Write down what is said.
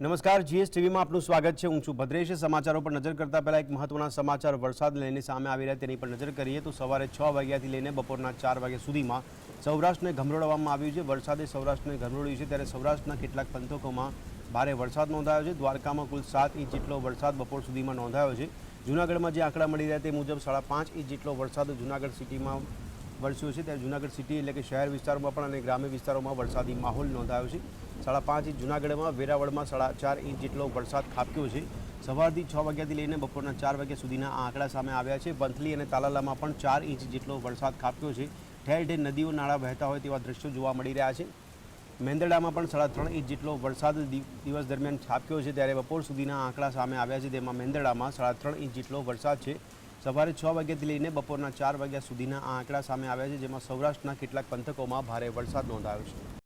નમસ્કાર જીએસ ટીવીમાં આપનું સ્વાગત છે. હું છું ભદ્રેશ. સમાચારો પર નજર કરતા પહેલા એક મહત્વના સમાચાર વરસાદ લઈને સામે આવી રહ્યા તેની પર નજર કરીએ તો સવારે છ વાગ્યાથી લઈને બપોરના ચાર વાગ્યા સુધીમાં સૌરાષ્ટ્રને ગમરોડવામાં આવ્યું છે. વરસાદે સૌરાષ્ટ્રને ગમરોડ્યું છે. ત્યારે સૌરાષ્ટ્રના કેટલાક પંથકોમાં ભારે વરસાદ નોંધાયો છે. દ્વારકામાં કુલ સાત ઇંચ જેટલો વરસાદ બપોર સુધીમાં નોંધાયો છે. જૂનાગઢમાં જે આંકડા મળી રહ્યા તે મુજબ સાડા પાંચ ઇંચ જેટલો વરસાદ જૂનાગઢ સિટીમાં વરસ્યો છે. ત્યારે જૂનાગઢ સિટી એટલે કે શહેર વિસ્તારોમાં પણ અને ગ્રામ્ય વિસ્તારોમાં વરસાદી માહોલ નોંધાયો છે. સાડા પાંચ ઇંચ જૂનાગઢમાં, વેરાવળમાં સાડા ચાર ઇંચ જેટલો વરસાદ ખાબક્યો છે. સવારથી છ વાગ્યાથી લઈને બપોરના ચાર વાગ્યા સુધીના આંકડા સામે આવ્યા છે. બંથલી અને તાલાલામાં પણ ચાર ઇંચ જેટલો વરસાદ ખાબક્યો છે. ઠેર ઠેર નદીઓ નાળા વહેતા હોય તેવા દ્રશ્યો જોવા મળી રહ્યા છે. મેંદરડામાં પણ સાડા ત્રણ ઇંચ જેટલો વરસાદ દિવસ દરમિયાન છાપ્યો છે. ત્યારે બપોર સુધીના આંકડા સામે આવ્યા છે. તેમાં મેંદરડામાં સાડા ત્રણ ઇંચ જેટલો વરસાદ છે. સવારે છ વાગ્યાથી લઈને બપોરના ચાર વાગ્યા સુધીના આ આંકડા સામે આવ્યા છે, જેમાં સૌરાષ્ટ્રના કેટલાક પંથકોમાં ભારે વરસાદ નોંધાયો છે.